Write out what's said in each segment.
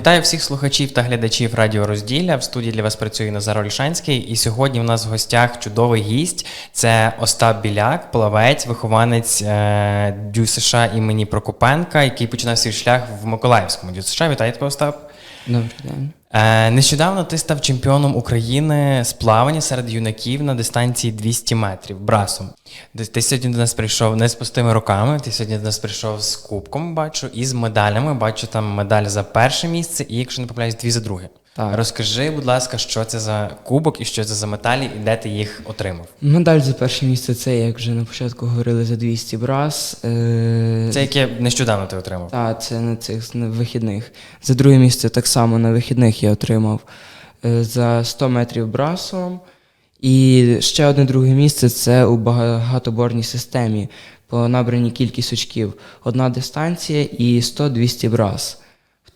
Вітаю всіх слухачів та глядачів Радіо Розділля. В студії для вас працює Назар Ольшанський. І сьогодні в нас в гостях чудовий гість. Це Остап Біляк, плавець, вихованець е, Дю США імені Прокопенка, який починав свій шлях в Миколаївському Дю США. Вітаю тебе, Остап. Добрий день. Е, нещодавно ти став чемпіоном України з плавання серед юнаків на дистанції 200 метрів брасом. Ти сьогодні до нас прийшов не з пустими руками, ти сьогодні до нас прийшов з кубком, бачу, і з медалями. Бачу там медаль за перше місце, і якщо не помиляюсь, дві за друге. Так. Розкажи, будь ласка, що це за кубок і що це за медалі, і де ти їх отримав? Медаль за перше місце це, як вже на початку говорили, за 200 брас. Е, Це яке нещодавно ти отримав? Та, це на цих на вихідних. За друге місце так само на вихідних я отримав е, за 100 метрів брасом. І ще одне друге місце це у багатоборній системі по набраній кількість очків. Одна дистанція і 100-200 брас.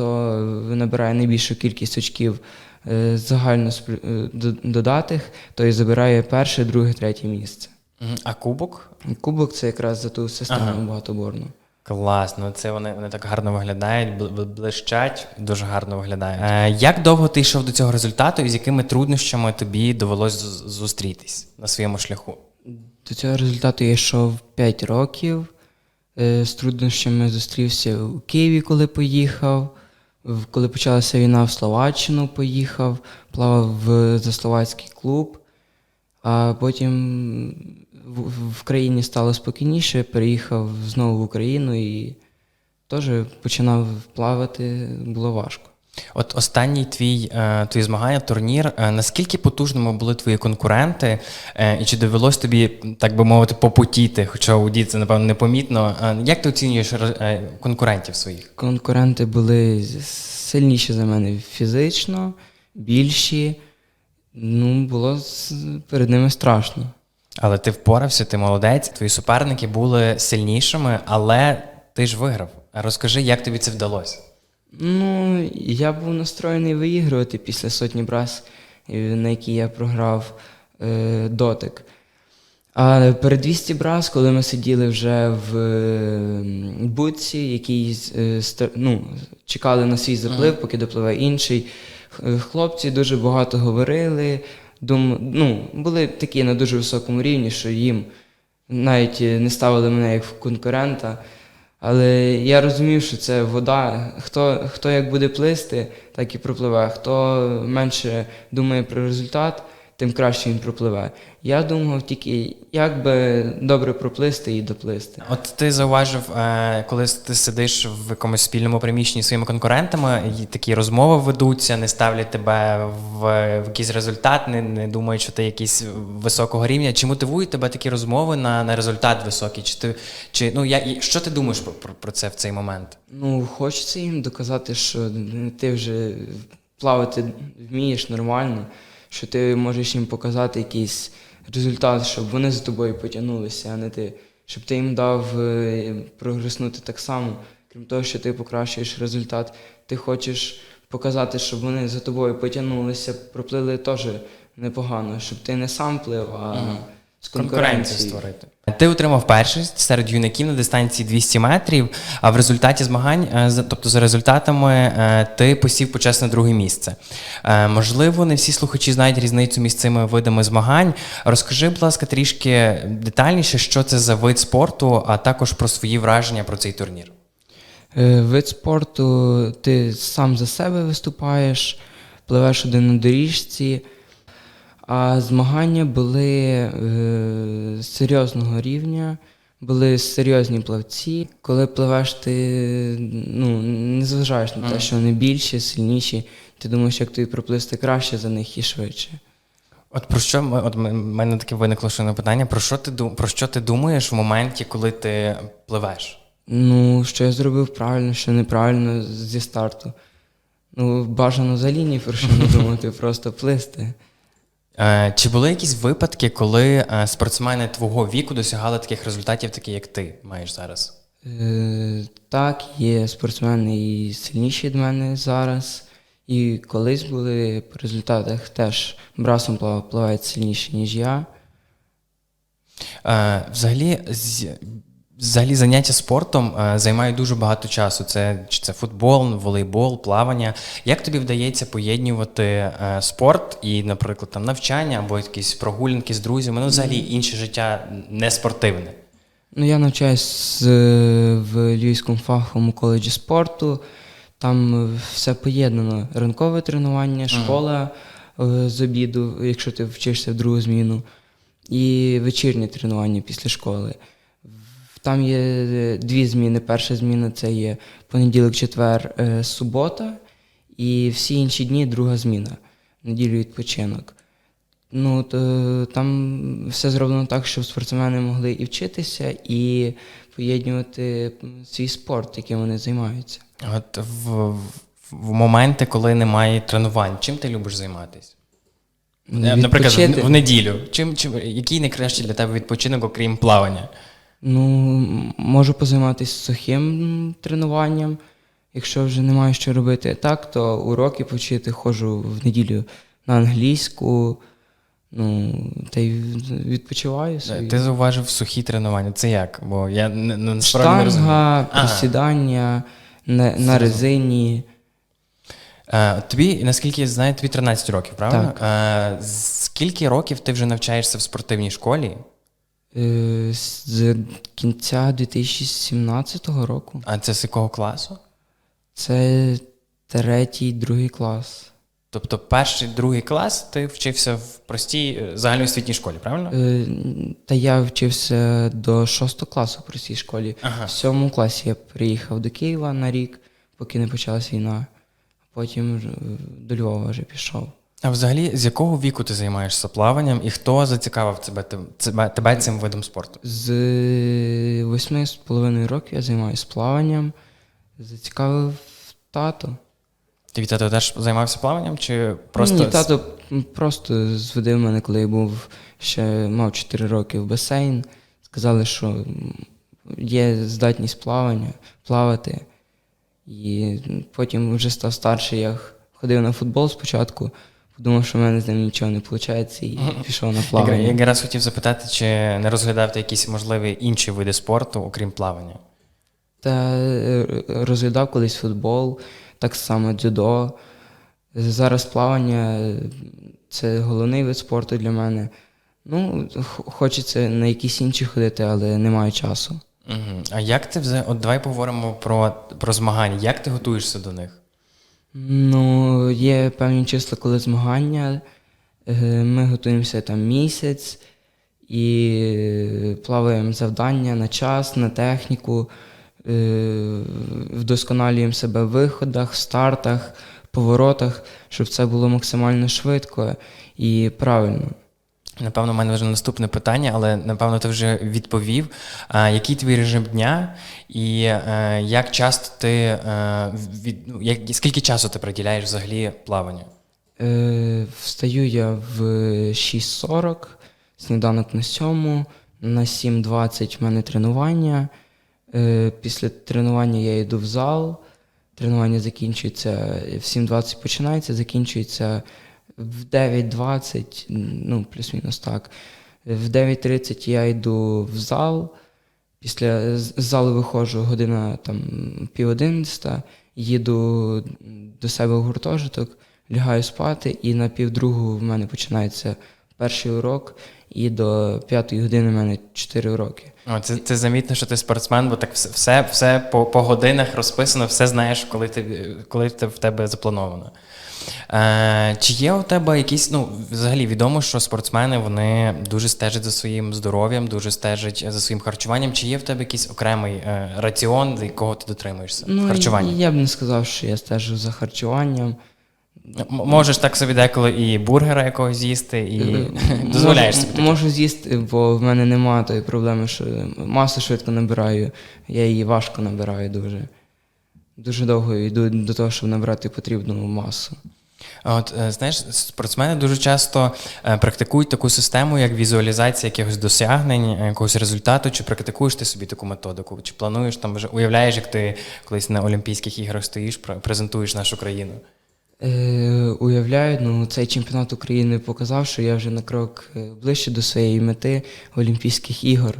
Хто набирає найбільшу кількість очків е, загально е, до- додатих, той забирає перше, друге, третє місце. А кубок? Кубок це якраз за ту систему Ага. багатоборну. Класно, це вони, вони так гарно виглядають, бл- бл- блищать, дуже гарно виглядають. Е, як довго ти йшов до цього результату і з якими труднощами тобі довелось зустрітись на своєму шляху? До цього результату я йшов 5 років. Е, З труднощами зустрівся у Києві, коли поїхав. Коли почалася війна в Словаччину, поїхав, плавав за словацький клуб. А потім в країні стало спокійніше, переїхав знову в Україну і теж починав плавати, було важко. От останній твій е, твої змагання, турнір. е, наскільки потужними були твої конкуренти, е, і чи довелось тобі, так би мовити, попотіти, хоча у дід це напевно непомітно. Як ти оцінюєш конкурентів своїх? Конкуренти були сильніші за мене фізично, більші. Ну, було перед ними страшно. Але ти впорався, ти молодець. Твої суперники були сильнішими, але ти ж виграв. Розкажи, як тобі це вдалося? Ну, я був настроєний виігрувати після сотні брас, е, на які я програв е, дотик. А перед 200 брас, коли ми сиділи вже в е, будці, який е, ну, чекали на свій заплив, поки допливе інший. Хлопці дуже багато говорили. Дум, ну, були такі на дуже високому рівні, що їм навіть не ставили мене як конкурента. Але я розумів, що це вода. Хто, хто як буде плисти, так і пропливе. Хто менше думає про результат, тим краще він пропливе. Я думав тільки, як би добре проплисти і доплисти. От ти зауважив, е, коли ти сидиш в якомусь спільному приміщенні зі своїми конкурентами, і такі розмови ведуться, не ставлять тебе в, якийсь результат, не, не думають, що ти якийсь високого рівня. Чи мотивують тебе такі розмови на, на результат високий? Чи ти чи ну я і що ти думаєш про, про, про це в цей момент? Ну, хочеться їм доказати, що ти вже плавати вмієш нормально, що ти можеш їм показати якийсь результат, щоб вони за тобою потягнулися, а не ти. Щоб ти їм дав е, прогреснути так само. Крім того, що ти покращуєш результат, ти хочеш показати, щоб вони за тобою потягнулися, проплили теж непогано, щоб ти не сам плив, а з Конкуренцію створити. Ти отримав першість серед юнаків на дистанції 200 метрів, а в результаті змагань, е, тобто за результатами, е, ти посів почесне друге місце. Е, Можливо, не всі слухачі знають різницю між цими видами змагань. Розкажи, будь ласка, трішки детальніше, що це за вид спорту, а також про свої враження про цей турнір. Вид спорту, ти сам за себе виступаєш, пливеш один на доріжці, а змагання були е, серйозного рівня, були серйозні плавці. Коли пливеш, ти ну, не зважаєш на те, що вони більші, сильніші, ти думаєш, як тобі проплисти краще за них і швидше. От про що от мене таке виникло ще питання. Про що ти про що ти думаєш в моменті, коли ти пливеш? Ну, що я зробив правильно, що неправильно зі старту. Ну, бажано взагалі ні про що не думати, просто плисти. Е, Чи були якісь випадки, коли е, спортсмени твого віку досягали таких результатів, такі як ти маєш зараз? Е, так, є спортсмени і сильніші від мене зараз. І колись були по результатах теж брасом плав- пливають сильніші, ніж я. Е, Взагалі, Взагалі заняття спортом е, займають дуже багато часу. Це чи це футбол, волейбол, плавання. Як тобі вдається поєднувати е, спорт і, наприклад, там навчання або якісь прогулянки з друзями, ну взагалі інше життя не спортивне? Ну, я навчаюсь е, в Львівському фаховому коледжі спорту. Там все поєднано: ранкове тренування, школа е, з обіду, якщо ти вчишся в другу зміну, і вечірнє тренування після школи. Там є е, дві зміни. Перша зміна це є понеділок, четвер, е, субота, і всі інші дні друга зміна. Неділю відпочинок. Ну, то, там все зроблено так, щоб спортсмени могли і вчитися, і поєднувати свій спорт, яким вони займаються. От в, в, моменти, коли немає тренувань, чим ти любиш займатися? Е, Наприклад, в, в неділю. Чим, чим, який найкращий для тебе відпочинок, окрім плавання? Ну, можу позайматися сухим тренуванням, якщо вже немає що робити. Так, то уроки почити, ходжу в неділю на англійську, ну, та й відпочиваю собі. Ти зауважив сухі тренування. Це як? Бо я не, не, насправді не розумію. Штанга, присідання на, на резині. Е, тобі, наскільки я знаю, тобі 13 років, правильно? Е, скільки років ти вже навчаєшся в спортивній школі? Е, З кінця 2017 року. А це з якого класу? Це третій, другий клас. Тобто перший, другий клас ти вчився в простій е, загальноосвітній школі, правильно? Е, Та я вчився до шостого класу при цій школі. Ага. В сьомому класі я приїхав до Києва на рік, поки не почалась війна. Потім е, до Львова вже пішов. А взагалі, з якого віку ти займаєшся плаванням і хто зацікавив тебе, тебе, тебе цим видом спорту? З е, восьми з половиною років я займаюся плаванням. Зацікавив тато. Твій тато теж займався плаванням чи просто Ні, тато просто зведив мене, коли я був ще мав 4 роки в басейн. Сказали, що є здатність плавання, плавати. І потім вже став старший, я ходив на футбол спочатку, подумав, що в мене з ним нічого не виходить, і пішов на Я плавання. якраз хотів запитати, чи не розглядав ти якісь можливі інші види спорту, окрім плавання? Та е, розглядав колись футбол, так само дзюдо. Зараз плавання е, це головний вид спорту для мене. Ну, хочеться на якісь інші ходити, але немає часу. Угу. А як ти взагалі, от давай поговоримо про, про змагання. Як ти готуєшся до них? Ну, є певні числа, коли змагання. Е, Ми готуємося там місяць і плаваємо завдання на час, на техніку, е, вдосконалюємо себе в виходах, стартах, поворотах, щоб це було максимально швидко і правильно. Напевно, в мене вже наступне питання, але напевно ти вже відповів. А, який твій режим дня, і е, як часто ти е, від, ну, як, скільки часу ти приділяєш взагалі плаванню? Е, встаю я в 6.40, сніданок на 7, на 7.20 в мене тренування. Е, після тренування я йду в зал. Тренування закінчується в 7.20 починається, закінчується в 9.20, ну, плюс-мінус так. В 9.30 я йду в зал. Після з залу виходжу година там пів одинадцята, їду до себе в гуртожиток, лягаю спати, і на півдругу в мене починається перший урок, і до п'ятої години в мене чотири уроки. О, це, це замітно, що ти спортсмен, бо так все, все, по, по годинах розписано, все знаєш, коли ти коли це в тебе заплановано. Е, чи є у тебе якісь, ну, взагалі відомо, що спортсмени вони дуже стежать за своїм здоров'ям, дуже стежать за своїм харчуванням. Чи є в тебе якийсь окремий е, раціон, до якого ти дотримуєшся? Ну, Харчування? я б не сказав, що я стежу за харчуванням. Можеш так собі деколи і бургера якогось з'їсти, і Е, дозволяєш собі. таке. Можу з'їсти, бо в мене немає тої проблеми, що масу швидко набираю, я її важко набираю дуже. Дуже довго йду до того, щоб набрати потрібну масу. От е, знаєш, спортсмени дуже часто е, практикують таку систему, як візуалізація якихось досягнень, якогось результату. Чи практикуєш ти собі таку методику? Чи плануєш там вже уявляєш, як ти колись на Олімпійських іграх стоїш, презентуєш нашу країну? Е, уявляю, ну цей чемпіонат України показав, що я вже на крок е, ближче до своєї мети Олімпійських ігор.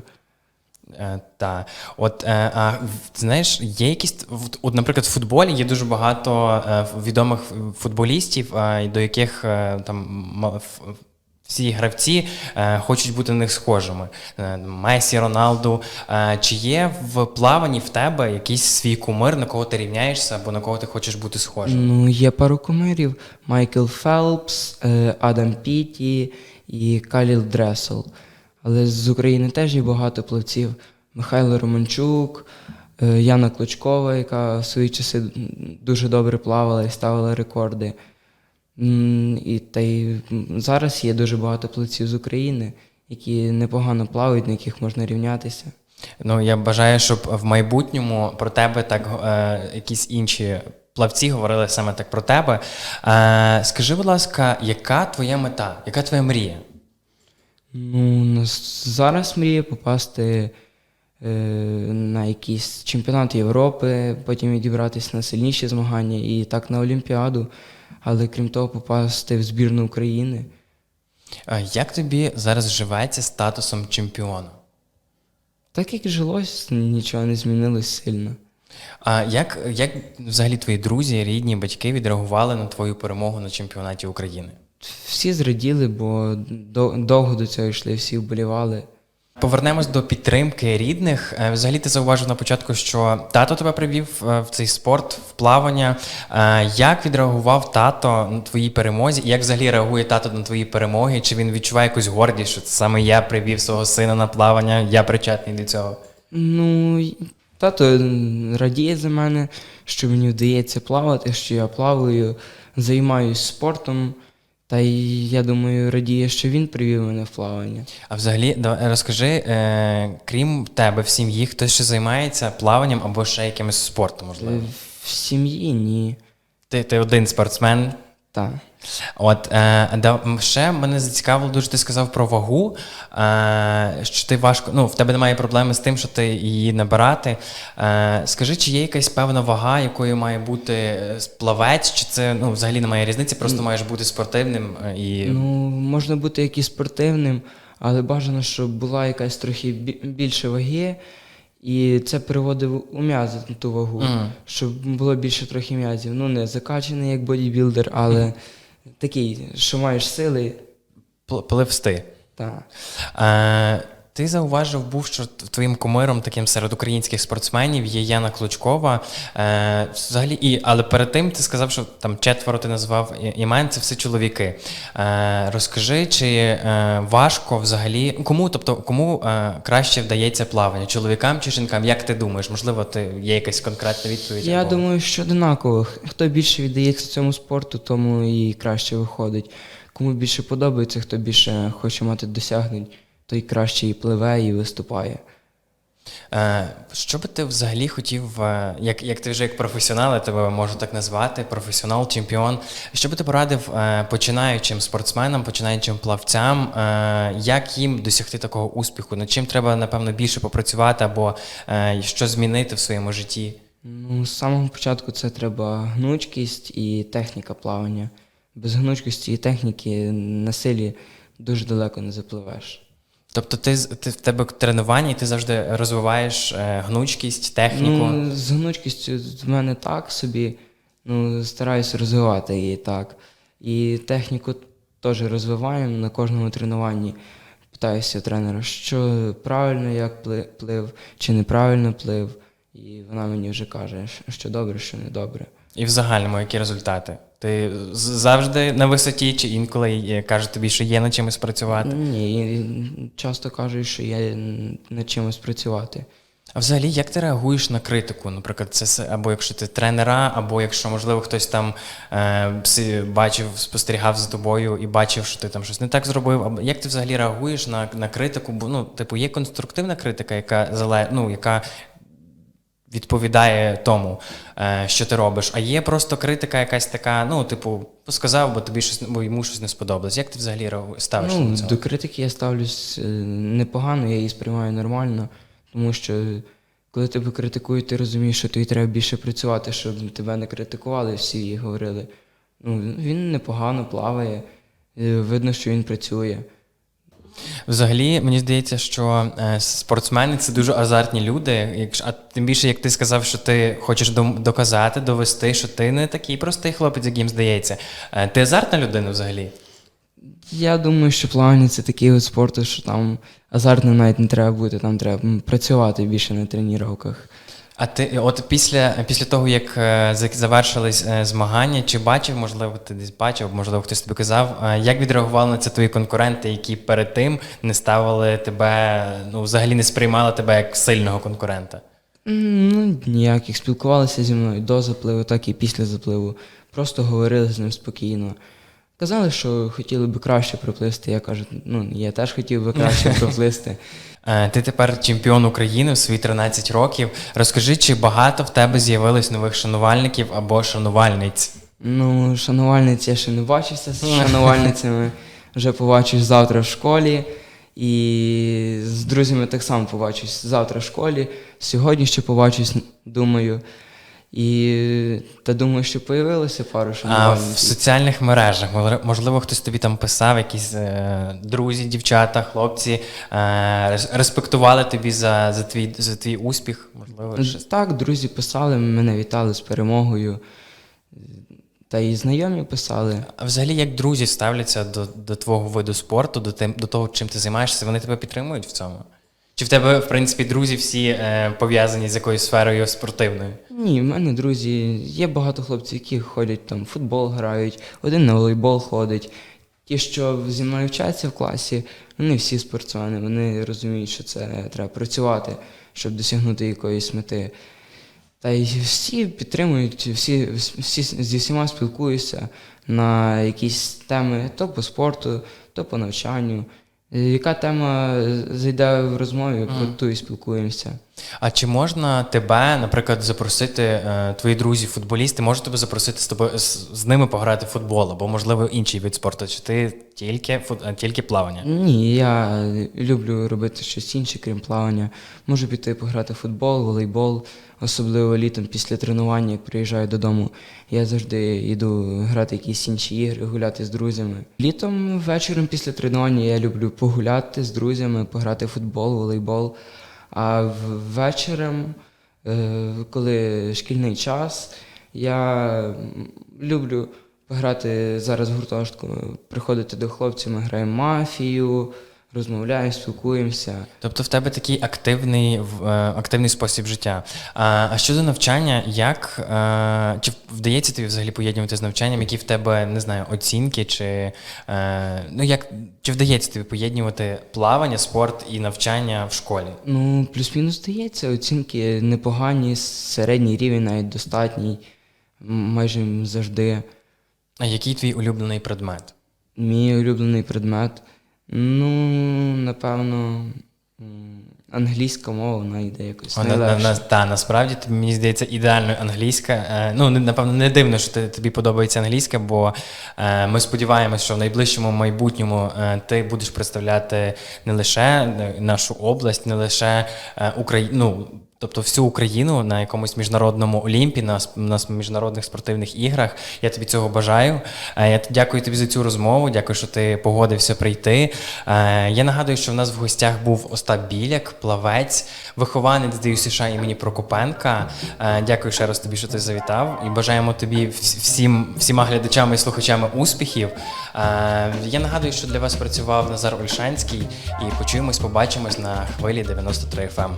Е, та от е, а знаєш, є якісь от, наприклад, в футболі є дуже багато е, відомих футболістів, е, до яких е, там всі гравці е, хочуть бути на них схожими. Е, Месі, Роналду. Е, чи є в плаванні в тебе якийсь свій кумир, на кого ти рівняєшся або на кого ти хочеш бути схожим? Ну, є пару кумирів: Майкл Фелпс, е, Адам Піті і Каліл Дресел. Але з України теж є багато плавців. Михайло Романчук, е, Яна Клочкова, яка в свої часи дуже добре плавала і ставила рекорди. І та й зараз є дуже багато плавців з України, які непогано плавають, на яких можна рівнятися. Ну, я бажаю, щоб в майбутньому про тебе так е, якісь інші плавці говорили саме так про тебе. Е, скажи, будь ласка, яка твоя мета? Яка твоя мрія? Ну, зараз мріє попасти е, на якийсь чемпіонат Європи, потім відібратися на сильніші змагання і так на Олімпіаду. Але крім того, попасти в збірну України. Як тобі зараз живеться статусом чемпіона? Так як жилось, нічого не змінилось сильно. А як, як взагалі твої друзі, рідні, батьки відреагували на твою перемогу на чемпіонаті України? Всі зраділи, бо довго до цього йшли, всі вболівали. Повернемось до підтримки рідних. Е, Взагалі, ти зауважив на початку, що тато тебе привів е, в цей спорт, в плавання. Е, Як відреагував тато на твоїй перемозі? І як взагалі реагує тато на твої перемоги? Чи він відчуває якусь гордість, що це саме я привів свого сина на плавання, я причетний до цього? Ну, тато радіє за мене, що мені вдається плавати, що я плаваю, займаюсь спортом. Та й я думаю, радіє, що він привів мене в плавання. А взагалі, давай розкажи, е, крім тебе в сім'ї, хтось ще займається плаванням або ще якимось спортом, можливо? Е, В сім'ї ні. Ти, ти один спортсмен, Так. От е, да, ще мене зацікавило дуже, ти сказав про вагу, е, що ти важко, ну, в тебе немає проблеми з тим, що ти її набирати. Е, скажи, чи є якась певна вага, якою має бути е, плавець, чи це ну, взагалі немає різниці, просто маєш бути спортивним е, і. Ну, можна бути як і спортивним, але бажано, щоб була якась трохи більше ваги, і це переводив у м'язи ту вагу, Мгм. щоб було більше трохи м'язів. Ну, не закачаний як бодібілдер, але такий, що маєш сили. Пливсти. Та. Ти зауважив, був, що твоїм кумиром таким серед українських спортсменів є Яна Клочкова. Е, взагалі, і, але перед тим ти сказав, що там четверо ти назвав імен, це все чоловіки. Е, розкажи, чи е, важко взагалі, кому, тобто, кому е, краще вдається плавання? Чоловікам чи жінкам? Як ти думаєш? Можливо, ти є якась конкретна відповідь? Я або- думаю, що однаково. Хто більше віддається цьому спорту, тому і краще виходить. Кому більше подобається, хто більше хоче мати досягнень, той краще і пливе, і виступає. Е, Що би ти взагалі хотів, е, як, як ти вже як професіонал, я тебе можу так назвати, професіонал, чемпіон. Що би ти порадив е, починаючим спортсменам, починаючим плавцям, як їм досягти такого успіху? Над чим треба, напевно, більше попрацювати або що змінити в своєму житті? Ну, з самого початку це треба гнучкість і техніка плавання. Без гнучкості і техніки на силі дуже далеко не запливеш. Тобто, ти, ти в тебе тренування, і ти завжди розвиваєш е, гнучкість, техніку. Ну, з гнучкістю в мене так собі. Ну, стараюся розвивати її так. І техніку теж розвиваємо на кожному тренуванні. Питаюся тренера, що правильно як пли- плив, чи неправильно плив. І вона мені вже каже, що добре, що не добре. І в загальному які результати? Ти завжди на висоті, чи інколи е, кажуть тобі, що є над чимось працювати? Ні, часто кажуть, що є над чимось працювати. А взагалі, як ти реагуєш на критику? Наприклад, це або якщо ти тренера, або якщо, можливо, хтось там е, бачив, спостерігав за тобою і бачив, що ти там щось не так зробив. Або як ти взагалі реагуєш на, на критику? Бо ну, типу, є конструктивна критика, яка ну, яка відповідає тому, е, що ти робиш. А є просто критика, якась така, ну, типу, сказав, бо тобі щось бо йому щось не сподобалось. Як ти взагалі ставишся Ну, до цього? до критики я ставлюсь е, непогано, я її сприймаю нормально, тому що коли тебе критикують, ти розумієш, що тобі треба більше працювати, щоб тебе не критикували, всі і говорили. Ну, він непогано плаває, е, видно, що він працює. Взагалі, мені здається, що е, спортсмени це дуже азартні люди. А тим більше, як ти сказав, що ти хочеш доказати, довести, що ти не такий простий хлопець, яким здається. Е, ти азартна людина взагалі? Я думаю, що плавання це такий вид спорту, що там азартно навіть не треба бути, там треба працювати більше на тренуваннях. А ти от після, після того, як е, завершились е, змагання, чи бачив, можливо, ти десь бачив, можливо, хтось тобі казав, е, як відреагували на це твої конкуренти, які перед тим не ставили тебе, ну взагалі не сприймали тебе як сильного конкурента? Ну, ніяких спілкувалися зі мною до запливу, так і після запливу. Просто говорили з ним спокійно. Казали, що хотіли би краще проплисти. Я кажу, ну я теж хотів би краще проплисти. Е, Ти тепер чемпіон України в свої 13 років. Розкажи, чи багато в тебе з'явилось нових шанувальників або шанувальниць? Ну, шанувальниць я ще не бачився з шанувальницями. Вже побачиш завтра в школі. І з друзями так само побачусь завтра в школі. Сьогодні ще побачусь, думаю. І та думаю, що появилося пару А в соціальних мережах, можливо, хтось тобі там писав, якісь е, друзі, дівчата, хлопці е, респектували тобі за, за, твій, за твій успіх, можливо, щось. Так, друзі писали, мене вітали з перемогою. Та і знайомі писали. А взагалі, як друзі ставляться до, до твого виду спорту, до, тим, до того, чим ти займаєшся, вони тебе підтримують в цьому? Чи в тебе, в принципі, друзі всі е, пов'язані з якоюсь сферою спортивною? Ні, в мене друзі, є багато хлопців, які ходять там в футбол грають, один на волейбол ходить. Ті, що зі мною вчаться в класі, вони всі спортсмени, вони розуміють, що це треба працювати, щоб досягнути якоїсь мети. Та й всі підтримують, всі, всі зі всіма спілкуюся на якісь теми то по спорту, то по навчанню. Е, Яка тема зайде в розмові, про ту і спілкуємося. А чи можна тебе, наприклад, запросити, е, твої друзі, футболісти, можуть тебе запросити з тобою з, з ними пограти в футбол або, можливо, інший вид спорту? Чи ти тільки, фут- е, тільки плавання? Ні, я люблю робити щось інше, крім плавання. Можу піти пограти в футбол, волейбол, особливо літом після тренування, як приїжджаю додому. Я завжди йду грати якісь інші ігри, гуляти з друзями. Літом вечором після тренування я люблю погуляти з друзями, пограти в футбол, волейбол. А ввечерем, е, коли шкільний час, я люблю пограти зараз в приходити до хлопців, ми граємо мафію, розмовляємо, спілкуємося. Тобто в тебе такий активний, е, активний спосіб життя. А, а щодо навчання, як е, чи вдається тобі взагалі поєднувати з навчанням, які в тебе не знаю, оцінки, чи е, ну як чи вдається тобі поєднувати плавання, спорт і навчання в школі? Ну, плюс-мінус здається, оцінки непогані, середній рівень навіть достатній, майже завжди. А який твій улюблений предмет? Мій улюблений предмет. Ну, напевно, англійська мова, вона йде якось О, на, на, та, насправді тобі, мені здається ідеальною англійська. Е, ну, напевно, не дивно, що ти, тобі подобається англійська, бо е, ми сподіваємося, що в найближчому майбутньому е, ти будеш представляти не лише нашу область, не лише е, Україну. Тобто всю Україну на якомусь міжнародному олімпі, на, на міжнародних спортивних іграх. Я тобі цього бажаю. Е, Я дякую тобі за цю розмову. Дякую, що ти погодився прийти. Е, Я нагадую, що в нас в гостях був Остап Біляк, плавець, вихованець ДЮ США імені Прокопенка. Е, Дякую ще раз тобі, що ти завітав. І бажаємо тобі всім, всіма глядачами і слухачами успіхів. Я нагадую, що для вас працював Назар Ольшанський. І почуємось, побачимось на хвилі 93 FM.